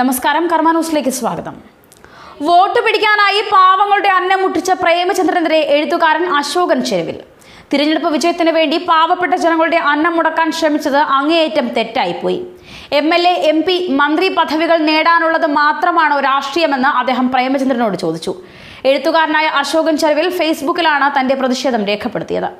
നമസ്കാരം കർമ്മ ന്യൂസിലേക്ക് സ്വാഗതം. വോട്ട് പിടിക്കാനായി പാവങ്ങളുടെ അന്നം മുട്ടിച്ച പ്രേമചന്ദ്രനെതിരെ എഴുത്തുകാരൻ അശോകൻ ചെരുവിൽ. തിരഞ്ഞെടുപ്പ് വിജയത്തിന് വേണ്ടി പാവപ്പെട്ട ജനങ്ങളുടെ അന്നം മുടക്കാൻ ശ്രമിച്ചത് അങ്ങേയറ്റം തെറ്റായിപ്പോയി. M L A M P മന്ത്രി പദവികൾ നേടാനുള്ളത് മാത്രമാണോ രാഷ്ട്രീയമെന്ന് അദ്ദേഹം പ്രേമചന്ദ്രനോട് ചോദിച്ചു. എഴുത്തുകാരനായ അശോകൻ ചെരുവിൽ ഫേസ്ബുക്കിലാണ് തന്റെ പ്രതിഷേധം രേഖപ്പെടുത്തിയത്.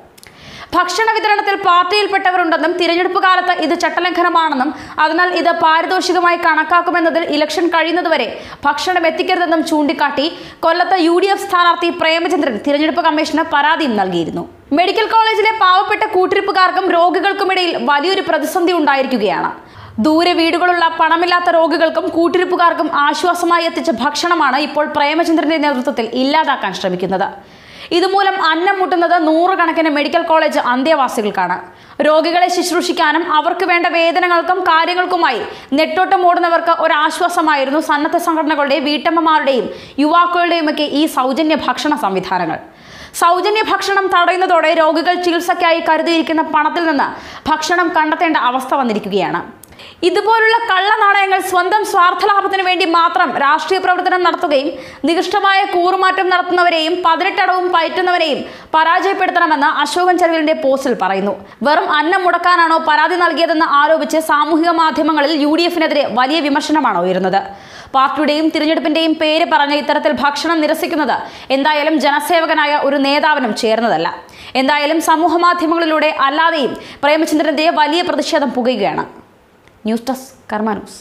ഭക്ഷണ വിതരണത്തിൽ പാർട്ടിയിൽപ്പെട്ടവരുണ്ടെന്നും തിരഞ്ഞെടുപ്പ് കാലത്ത് ഇത് ചട്ടലംഘനമാണെന്നും അതിനാൽ ഇത് പാരിതോഷികമായി കണക്കാക്കുമെന്നതിൽ ഇലക്ഷൻ കഴിയുന്നതുവരെ ഭക്ഷണം എത്തിക്കരുതെന്നും ചൂണ്ടിക്കാട്ടി കൊല്ലത്ത് യു ഡി എഫ് സ്ഥാനാർത്ഥി പ്രേമചന്ദ്രൻ തിരഞ്ഞെടുപ്പ് കമ്മീഷന് പരാതിയും നൽകിയിരുന്നു. മെഡിക്കൽ കോളേജിലെ പാവപ്പെട്ട കൂട്ടിരിപ്പുകാർക്കും രോഗികൾക്കുമിടയിൽ വലിയൊരു പ്രതിസന്ധി ഉണ്ടായിരിക്കുകയാണ്. ദൂരെ വീടുകളുള്ള പണമില്ലാത്ത രോഗികൾക്കും കൂട്ടിരിപ്പുകാർക്കും ആശ്വാസമായി എത്തിച്ച ഭക്ഷണമാണ് ഇപ്പോൾ പ്രേമചന്ദ്രന്റെ നേതൃത്വത്തിൽ ഇല്ലാതാക്കാൻ ശ്രമിക്കുന്നത്. ഇതുമൂലം അന്നം മുട്ടുന്നത് നൂറുകണക്കിന് മെഡിക്കൽ കോളേജ് അന്തേവാസികൾക്കാണ് രോഗികളെ ശുശ്രൂഷിക്കാനും അവർക്ക് വേണ്ട വേതനങ്ങൾക്കും കാര്യങ്ങൾക്കുമായി നെട്ടോട്ടം ഓടുന്നവർക്ക് ഒരാശ്വാസമായിരുന്നു സന്നദ്ധ സംഘടനകളുടെയും വീട്ടമ്മമാരുടെയും യുവാക്കളുടെയുമൊക്കെ ഈ സൗജന്യ ഭക്ഷണ സംവിധാനങ്ങൾ. സൗജന്യ ഭക്ഷണം തടയുന്നതോടെ രോഗികൾ ചികിത്സയ്ക്കായി കരുതിയിരിക്കുന്ന പണത്തിൽ നിന്ന് ഭക്ഷണം കണ്ടെത്തേണ്ട അവസ്ഥ വന്നിരിക്കുകയാണ്. ഇതുപോലുള്ള കള്ളനാണയങ്ങൾ സ്വന്തം സ്വാർത്ഥലാഭത്തിന് വേണ്ടി മാത്രം രാഷ്ട്രീയ പ്രവർത്തനം നടത്തുകയും നികൃഷ്ടമായ കൂറുമാറ്റം നടത്തുന്നവരെയും പതിനെട്ടടവും പയറ്റുന്നവരെയും പരാജയപ്പെടുത്തണമെന്ന് അശോകൻ ചെറുവിലിന്റെ പോസ്റ്റിൽ പറയുന്നു. വെറും അന്നം മുടക്കാനാണോ പരാതി നൽകിയതെന്ന് ആരോപിച്ച് സാമൂഹിക മാധ്യമങ്ങളിൽ യു ഡി എഫിനെതിരെ വലിയ വിമർശനമാണ് ഉയരുന്നത്. പാർട്ടിയുടെയും തിരഞ്ഞെടുപ്പിന്റെയും പേര് പറഞ്ഞ് ഇത്തരത്തിൽ ഭക്ഷണം നിരസിക്കുന്നത് എന്തായാലും ജനസേവകനായ ഒരു നേതാവിനും ചേർന്നതല്ല. എന്തായാലും സമൂഹ മാധ്യമങ്ങളിലൂടെ അല്ലാതെയും പ്രേമചന്ദ്രന്റെ വലിയ പ്രതിഷേധം പുകയുകയാണ്. ന്യൂസ് ഡെസ്ക് കർമ്മ ന്യൂസ്